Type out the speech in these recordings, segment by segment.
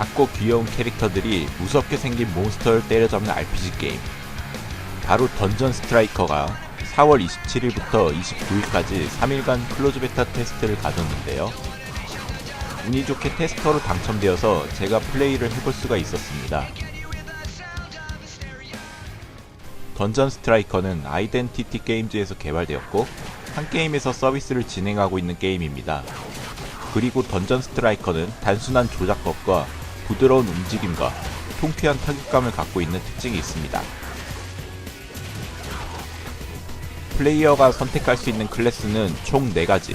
작고 귀여운 캐릭터들이 무섭게 생긴 몬스터를 때려잡는 RPG 게임. 바로 던전 스트라이커가 4월 27일부터 29일까지 3일간 클로즈 베타 테스트를 가졌는데요. 운이 좋게 테스터로 당첨되어서 제가 플레이를 해볼 수가 있었습니다. 던전 스트라이커는 아이덴티티 게임즈에서 개발되었고 한 게임에서 서비스를 진행하고 있는 게임입니다. 그리고 던전 스트라이커는 단순한 조작법과 부드러운 움직임과 통쾌한 타격감을 갖고 있는 특징이 있습니다. 플레이어가 선택할 수 있는 클래스는 총 4가지,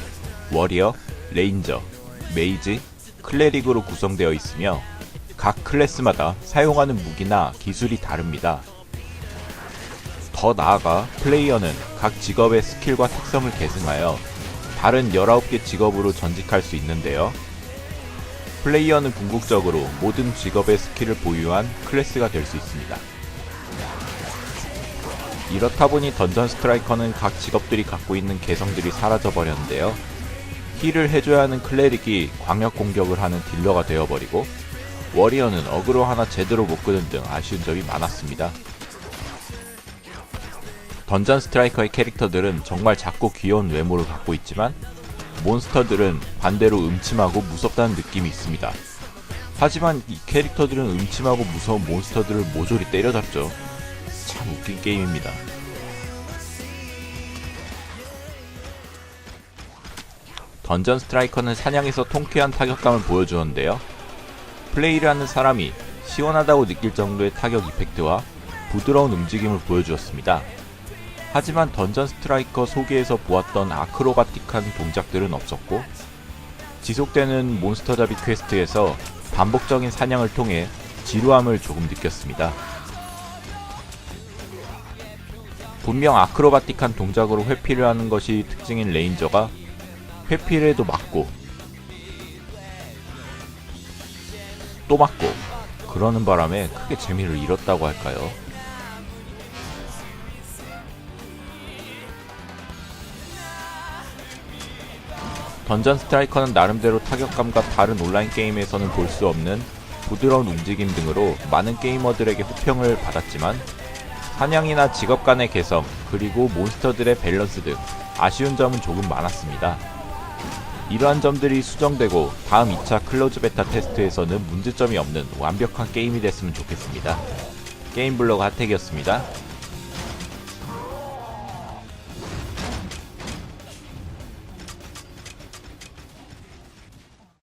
워리어, 레인저, 메이지, 클레릭으로 구성되어 있으며 각 클래스마다 사용하는 무기나 기술이 다릅니다. 더 나아가 플레이어는 각 직업의 스킬과 특성을 계승하여 다른 19개 직업으로 전직할 수 있는데요. 플레이어는 궁극적으로 모든 직업의 스킬을 보유한 클래스가 될 수 있습니다. 이렇다 보니 던전 스트라이커는 각 직업들이 갖고 있는 개성들이 사라져 버렸는데요. 힐을 해줘야 하는 클레릭이 광역 공격을 하는 딜러가 되어버리고 워리어는 어그로 하나 제대로 못 끄는 등 아쉬운 점이 많았습니다. 던전 스트라이커의 캐릭터들은 정말 작고 귀여운 외모를 갖고 있지만 몬스터들은 반대로 음침하고 무섭다는 느낌이 있습니다. 하지만 이 캐릭터들은 음침하고 무서운 몬스터들을 모조리 때려잡죠. 참 웃긴 게임입니다. 던전 스트라이커는 사냥에서 통쾌한 타격감을 보여주었는데요. 플레이를 하는 사람이 시원하다고 느낄 정도의 타격 이펙트와 부드러운 움직임을 보여주었습니다. 하지만 던전 스트라이커 소개에서 보았던 아크로바틱한 동작들은 없었고 지속되는 몬스터 잡이 퀘스트에서 반복적인 사냥을 통해 지루함을 조금 느꼈습니다. 분명 아크로바틱한 동작으로 회피를 하는 것이 특징인 레인저가 회피를 해도 맞고 또 맞고 그러는 바람에 크게 재미를 잃었다고 할까요? 던전 스트라이커는 나름대로 타격감과 다른 온라인 게임에서는 볼 수 없는 부드러운 움직임 등으로 많은 게이머들에게 호평을 받았지만 사냥이나 직업 간의 개성, 그리고 몬스터들의 밸런스 등 아쉬운 점은 조금 많았습니다. 이러한 점들이 수정되고 다음 2차 클로즈 베타 테스트에서는 문제점이 없는 완벽한 게임이 됐으면 좋겠습니다. 게임블로그 하택이었습니다.